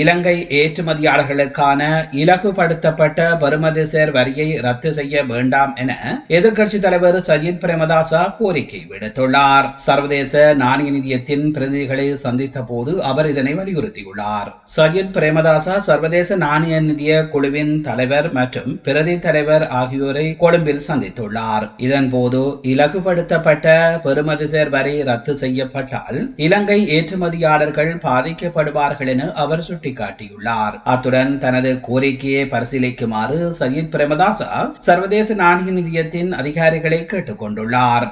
இலங்கை ஏற்றுமதியாளர்களுக்கான இலகுபடுத்தப்பட்ட பெருமதிசேர் வரியை ரத்து செய்ய வேண்டாம் என எதிர்க்கட்சி தலைவர் சஜித் பிரேமதாசா கோரிக்கை விடுத்துள்ளார். சர்வதேச நாணய நிதியத்தின் பிரதிநிதிகளை சந்தித்த போது அவர் இதனை வலியுறுத்தியுள்ளார். சஜித் பிரேமதாசா சர்வதேச நாணய நிதிய குழுவின் தலைவர் மற்றும் பிரதி தலைவர் ஆகியோரை கொழும்பில் சந்தித்துள்ளார். இதன்போது இலகுபடுத்தப்பட்ட பெருமதிசேர் வரி ரத்து செய்யப்பட்டால் இலங்கை ஏற்றுமதியாளர்கள் பாதிக்கப்படுவார்கள் என அவர் சுட்டிக்காட்டியுள்ளார். அத்துடன் தனது கோரிக்கையை பரிசீலிக்குமாறு சயீத் பிரேமதாசா சர்வதேச நாணய நிதியத்தின் அதிகாரிகளை கேட்டுக்கொண்டுள்ளார்.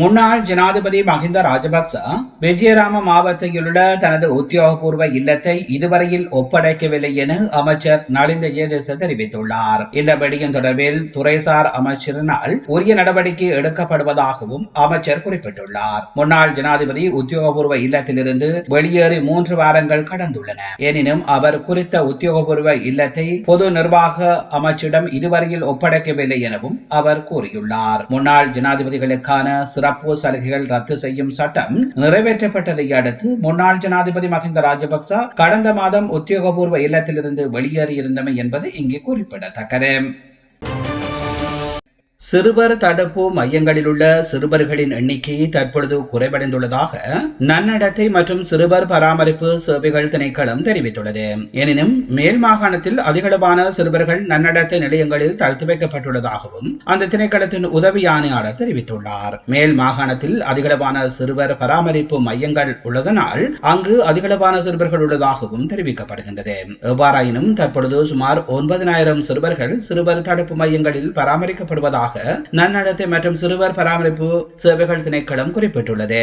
முன்னாள் ஜனாதிபதி மஹிந்த ராஜபக்ச விஜயராம மாவட்டத்திலுள்ள தனது உத்தியோகபூர்வ இல்லத்தை இதுவரையில் ஒப்படைக்கவில்லை என அமைச்சர் நலிந்த ஜெயதேச தெரிவித்துள்ளார். இந்த வெடியின் தொடர்பில் துறைசார் அமைச்சரினால் உரிய நடவடிக்கை எடுக்கப்படுவதாகவும் அமைச்சர் குறிப்பிட்டுள்ளார். முன்னாள் ஜனாதிபதி உத்தியோகபூர்வ இல்லத்திலிருந்து வெளியேறி மூன்று வாரங்கள் கடந்துள்ளன. எனினும் அவர் குறித்த உத்தியோகபூர்வ இல்லத்தை பொது நிர்வாக அமைச்சிடம் இதுவரையில் ஒப்படைக்கவில்லை எனவும் அவர் கூறியுள்ளார். முன்னாள் ஜனாதிபதிகளுக்கான சிறப்பு சலுகைகள் ரத்து செய்யும் சட்டம் நிறைவேற்றப்பட்டதை அடுத்து முன்னாள் ஜனாதிபதி மஹிந்த ராஜபக்ச கடந்த மாதம் உத்தியோகபூர்வ இல்லத்திலிருந்து வெளியேறியிருந்தமை என்பது இங்கே குறிப்பிடத்தக்கது. சிறுவர் தடுப்பு மையங்களில் உள்ள சிறுவர்களின் எண்ணிக்கை தற்பொழுது குறைவடைந்துள்ளதாக நன்னடத்தை மற்றும் சிறுவர் பராமரிப்பு சேவைகள் திணைக்களம் தெரிவித்துள்ளது. எனினும் மேல் மாகாணத்தில் அதிகளவான சிறுவர்கள் நன்னடத்தை நிலையங்களில் தடுத்து வைக்கப்பட்டுள்ளதாகவும் அந்த திணைக்களத்தின் உதவி ஆணையாளர் தெரிவித்துள்ளார். மேல் மாகாணத்தில் அதிகளவான சிறுவர் பராமரிப்பு மையங்கள் உள்ளதனால் அங்கு அதிகளவான சிறுவர்கள் உள்ளதாகவும் தெரிவிக்கப்படுகின்றது. எவ்வாறாயினும் தற்பொழுது சுமார் ஒன்பதினாயிரம் சிறுவர்கள் சிறுவர் தடுப்பு மையங்களில் பராமரிக்கப்படுவதாக நன்னடத்தை மற்றும் சிறுவர் பராமரிப்பு சேவைகள் திணைக்களம் குறிப்பிட்டுள்ளது.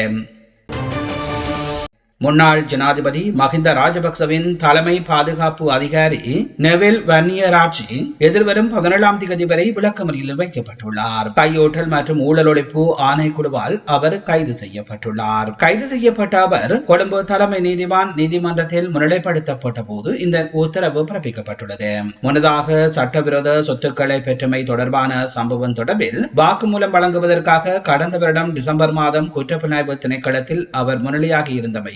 முன்னாள் ஜனாதிபதி மஹிந்த ராஜபக்சவின் தலைமை பாதுகாப்பு அதிகாரி நெவில் வன்னியராட்சி எதிர்வரும் பதினேழாம் தேதி வரை விளக்கமறியலில் வைக்கப்பட்டுள்ளார். கையோட்டல் மற்றும் ஊழல் ஒழிப்பு ஆணைக்குழுவால் அவர் கைது செய்யப்பட்டுள்ளார். கைது செய்யப்பட்ட அவர் கொழும்பு தலைமை நீதிவான் நீதிமன்றத்தில் முன்னிலைப்படுத்தப்பட்ட போது இந்த உத்தரவு பிறப்பிக்கப்பட்டுள்ளது. முன்னதாக சட்டவிரோத சொத்துக்களை பெற்றமை தொடர்பான சம்பவம் தொடர்பில் வாக்குமூலம் வழங்குவதற்காக கடந்த வருடம் டிசம்பர் மாதம் குற்றப்புலனாய்வு திணைக்களத்தில் அவர் முன்னிலையாகி இருந்தமை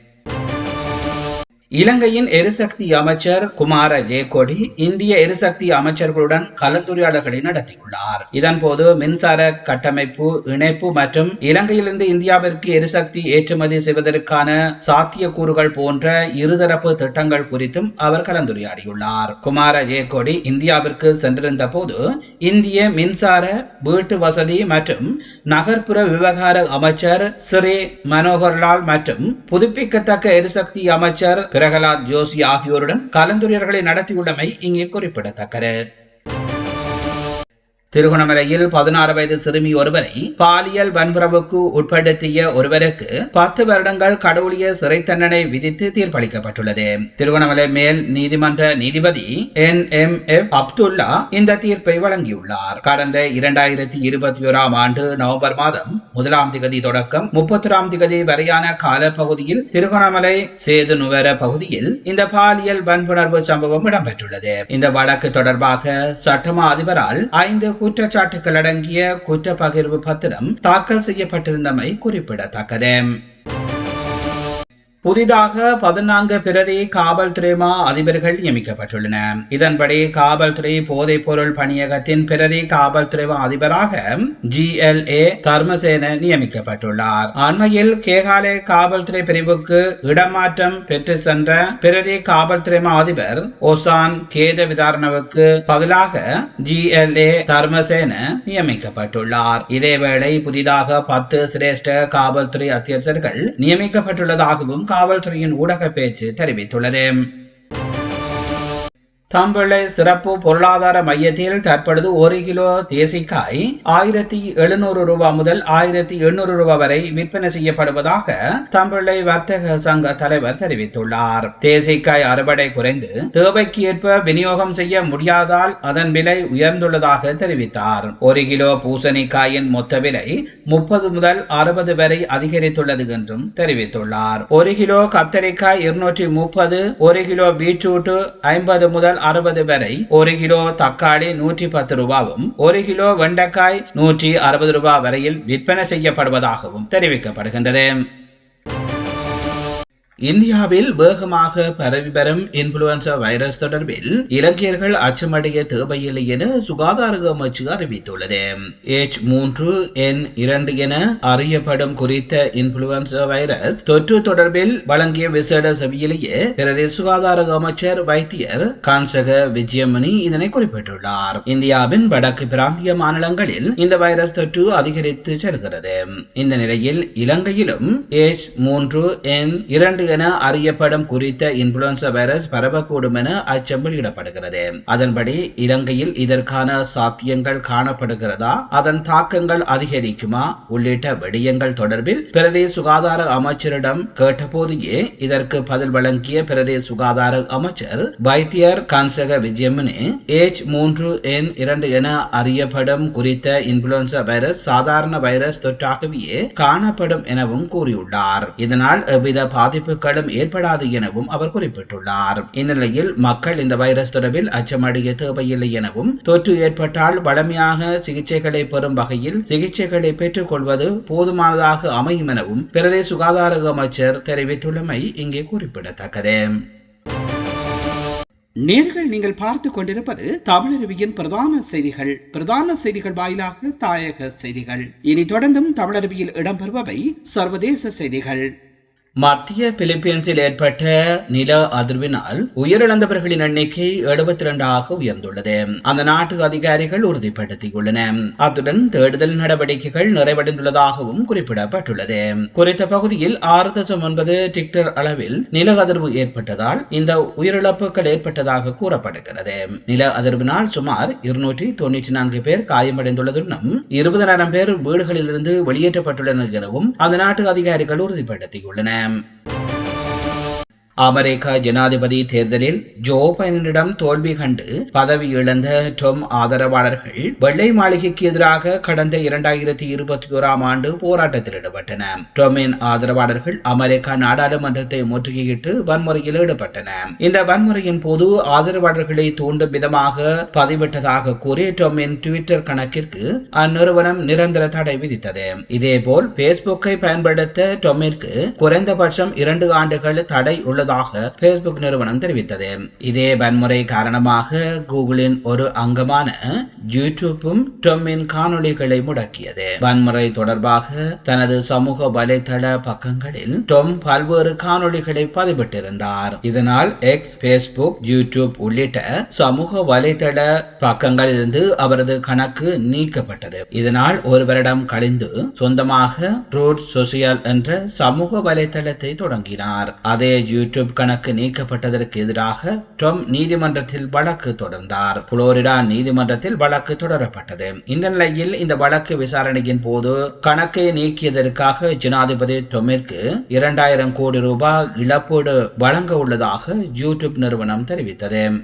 இலங்கையின் எரிசக்தி அமைச்சர் குமார ஜெயக்கொடி இந்திய எரிசக்தி அமைச்சர்களுடன் கலந்துரையாடல்களை நடத்தியுள்ளார். இதன்போது மின்சார கட்டமைப்பு இணைப்பு மற்றும் இலங்கையிலிருந்து இந்தியாவிற்கு எரிசக்தி ஏற்றுமதி செய்வதற்கான சாத்தியக்கூறுகள் போன்ற இருதரப்பு திட்டங்கள் குறித்தும் அவர் கலந்துரையாடியுள்ளார். குமார ஜெயக்கொடி இந்தியாவிற்கு சென்றிருந்த போது இந்திய மின்சார வீட்டு வசதி மற்றும் நகர்ப்புற விவகார அமைச்சர் ஸ்ரீ மனோகர்லால் மற்றும் புதுப்பிக்கத்தக்க எரிசக்தி அமைச்சர் பிரகலாத் ஜோஷி ஆகியோருடன் கலந்துரையாடல்களை நடத்தியுள்ளமை இங்கே குறிப்பிடத்தக்கது. திருகோணமலையில் பதினாறு வயது சிறுமி ஒருவரை பாலியல் வன்புறவுக்கு உட்படுத்திய ஒருவருக்கு பத்து வருடங்கள் கடவுளிய சிறை தண்டனை விதித்து தீர்ப்பளிக்கப்பட்டுள்ளது. திருகோணமலை மேல் நீதிமன்ற நீதிபதி என். எம். எஃப். அப்துல்லா இந்த தீர்ப்பை வழங்கியுள்ளார். கடந்த இரண்டாயிரத்தி இருபத்தி ஓராம் ஆண்டு நவம்பர் மாதம் முதலாம் திகதி தொடக்கம் முப்பத்தொராம் திகதி வரையான காலப்பகுதியில் திருகோணமலை சேது நுவர பகுதியில் இந்த பாலியல் வன்புணர்வு சம்பவம் இடம்பெற்றுள்ளது. இந்த வழக்கு தொடர்பாக சட்டமா அதிபரால் ஐந்து குற்றச்சாட்டுகள் அடங்கிய குற்ற பகிர்வு பத்திரம் தாக்கல் செய்யப்பட்டிருந்தமை குறிப்பிடத்தக்கது. புதிதாக பதினான்கு பிரதி காவல்துறை மா அதிபர்கள் நியமிக்கப்பட்டுள்ளன. இதன்படி காவல்துறை போதைப் பொருள் பணியகத்தின் பிரதி காவல்துறை அதிபராக ஜி எல் ஏ தர்மசேன நியமிக்கப்பட்டுள்ளார். அண்மையில் கேகாலே காவல்துறை பிரிவுக்கு இடமாற்றம் பெற்று சென்ற பிரதி காவல்துறைமா அதிபர் ஒசான் கேத விதாரணவுக்கு பதிலாக ஜி எல் ஏ தர்மசேன நியமிக்கப்பட்டுள்ளார். இதேவேளை புதிதாக பத்து சிரேஷ்ட காவல்துறை அத்தியட்சர்கள் நியமிக்கப்பட்டுள்ளதாகவும் காவல்துறையின் ஊடக பேச்சு தெரிவித்துள்ளது. தம்பிள்ளை சிறப்பு பொருளாதார மையத்தில் தற்பொழுது ஒரு கிலோ தேசிக்காய் ஆயிரத்தி எழுநூறு ரூபாய் முதல் ஆயிரத்தி எண்ணூறு ரூபாய் வரை விற்பனை செய்யப்படுவதாக தம்பிள்ளை வர்த்தக சங்க தலைவர் தெரிவித்துள்ளார். தேசிக்காய் அறுவடை குறைந்து தேவைக்கு ஏற்ப விநியோகம் செய்ய முடியாதால் அதன் விலை உயர்ந்துள்ளதாக தெரிவித்தார். ஒரு கிலோ பூசணிக்காயின் மொத்த விலை முப்பது முதல் அறுபது வரை அதிகரித்துள்ளது என்றும் தெரிவித்துள்ளார். ஒரு கிலோ கத்தரிக்காய் இருநூற்றி முப்பது ஒரு கிலோ பீட்ரூட் ஐம்பது முதல் அறுபது வரை ஒரு கிலோ தக்காளி நூற்றி பத்து ரூபாவும் ஒரு கிலோ வெண்டைக்காய் நூற்றி அறுபது ரூபாய் வரையில் விற்பனை செய்யப்படுவதாகவும் தெரிவிக்கப்படுகின்றது. இந்தியாவில் வேகமாக பரவி வரும் இன்ஃபுளுன்சா வைரஸ் தொடர்பில் இலங்கையர்கள் அச்சமடைய தேவையில்லை என சுகாதார அமைச்சு அறிவித்துள்ளது. எச் மூன்று என் இரண்டு என அறியப்படும் குறித்த இன்ஃபுளுன்சா வைரஸ் தொற்று தொடர்பில் வழங்கிய விசேட சபையிலேயே பிரதேச சுகாதார அமைச்சர் வைத்தியர் கான்சக விஜயமணி இதனை குறிப்பிட்டுள்ளார். இந்தியாவின் வடக்கு பிராந்திய மாநிலங்களில் இந்த வைரஸ் தொற்று அதிகரித்து செல்கிறது. இந்த நிலையில் இலங்கையிலும் எச் மூன்று என் இரண்டு என அறியப்படும் குறித்த இன்ஃபுளுன்சா வைரஸ் பரவக்கூடும் என அச்சம் வெளியிடப்படுகிறது அதன்படி இலங்கையில் இதற்கான சாத்தியங்கள் காணப்படுகிறதா? அதன் தாக்கங்கள் அதிகரிக்குமா? உள்ளிட்ட விடயங்கள் தொடர்பில் பிரதேச சுகாதார அமைச்சரிடம் கேட்டபோதையே இதற்கு பதில் வழங்கிய பிரதேச சுகாதார அமைச்சர் வைத்தியர் கான்சக விஜயமனி ஏச் மூன்று என் இரண்டு என அறியப்படும் குறித்த இன்ஃபுளுன்சா வைரஸ் சாதாரண வைரஸ் தொற்றாகவே காணப்படும் எனவும் கூறியுள்ளார். இதனால் எவ்வித பாதிப்பு பாதிப்புகளும் ஏற்படாது எனவும் அவர் குறிப்பிட்டுள்ளார். இந்த நிலையில் மக்கள் இந்த வைரஸ் தொடர்பில் அச்சமடைய தேவையில்லை எனவும் தொற்று ஏற்பட்டால் வளமையாக சிகிச்சைகளை பெறும் வகையில் சிகிச்சைகளை பெற்றுக் கொள்வது போதுமானதாக அமையும் எனவும் பிரதேச சுகாதார அமைச்சர் தெரிவித்துள்ளமை இங்கே குறிப்பிடத்தக்கது. நேர்கள் நீங்கள் பார்த்து கொண்டிருப்பது தமிழருவியின் பிரதான செய்திகள். பிரதான செய்திகள் வாயிலாக தாயக செய்திகள். இனி தொடர்ந்தும் தமிழருவியில் இடம்பெறுபவை சர்வதேச செய்திகள். மத்திய பிலிப்பீன்ஸில் ஏற்பட்ட நில அதிர்வினால் உயிரிழந்தவர்களின் எண்ணிக்கை எழுபத்தி இரண்டாக உயர்ந்துள்ளது. அந்த நாட்டு அதிகாரிகள் உறுதிப்படுத்தியுள்ளன. அத்துடன் தேடுதல் நடவடிக்கைகள் நிறைவடைந்துள்ளதாகவும் குறிப்பிடப்பட்டுள்ளது. குறித்த பகுதியில் ஆறு தசம் ஒன்பது டிக்டர் அளவில் நில அதிர்வு ஏற்பட்டதால் இந்த உயிரிழப்புகள் ஏற்பட்டதாக கூறப்படுகிறது. நில அதிர்வினால் சுமார் இருநூற்றி தொன்னூற்றி நான்கு பேர் காயமடைந்துள்ளதுடன் இருபதனாயிரம் பேர் வீடுகளிலிருந்து வெளியேற்றப்பட்டுள்ளனர் எனவும் அந்த நாட்டு அதிகாரிகள் உறுதிப்படுத்தியுள்ளனர். am அமெரிக்க ஜனாதிபதி தேர்தலில் ஜோ பைடனிடம் தோல்வி கண்டு பதவி இழந்த டொம் ஆதரவாளர்கள் வெள்ளை மாளிகைக்கு எதிராக கடந்த இரண்டாயிரத்தி இருபத்தி ஓராம் ஆண்டு போராட்டத்தில் ஈடுபட்டன. டொமின் ஆதரவாளர்கள் அமெரிக்க நாடாளுமன்றத்தை முற்றுகையிட்டு வன்முறையில் ஈடுபட்டன. இந்த வன்முறையின் போது ஆதரவாளர்களை தூண்டும் விதமாக பதிவிட்டதாக கூறி டொமின் டுவிட்டர் கணக்கிற்கு அந்நிறுவனம் நிரந்தர தடை விதித்தது. இதேபோல் பேஸ்புக்கை பயன்படுத்த டொமிற்கு குறைந்தபட்சம் இரண்டு ஆண்டுகள் தடை உள்ள உள்ளதாக பேஸ்புக் நிறுவனம் தெரிவித்தது. இதே வன்முறை காரணமாக கூகுளின் ஒரு அங்கமான யூடியூப்பும் டொம்மின் காணொளிகளை முடக்கியது. வன்முறை தொடர்பாக தனது சமூக வலைதள பக்கங்களில் டொம் பல்வேறு காணொளிகளை பதிவிட்டிருந்தார். இதனால் எக்ஸ் பேஸ்புக் யூடியூப் உள்ளிட்ட சமூக வலைதள பக்கங்களிலிருந்து அவரது கணக்கு நீக்கப்பட்டது. இதனால் ஒரு வருடம் கழிந்து சொந்தமாக ரூட் சோசியல் என்ற சமூக வலைதளத்தை தொடங்கினார். அதே யூடியூப் கணக்கு நீக்கப்பட்டதற்கு எதிராக டொம் நீதிமன்றத்தில் வழக்கு தொடர்ந்தார். புளோரிடா நீதிமன்றத்தில் வழக்கு தொடரப்பட்டது. இந்த நிலையில் இந்த வழக்கு விசாரணையின் போது கணக்கை நீக்கியதற்காக ஜனாதிபதி டொமிற்கு இரண்டாயிரம் கோடி ரூபாய் இழப்பீடு வழங்க உள்ளதாக யூடியூப் நிறுவனம் தெரிவித்தது.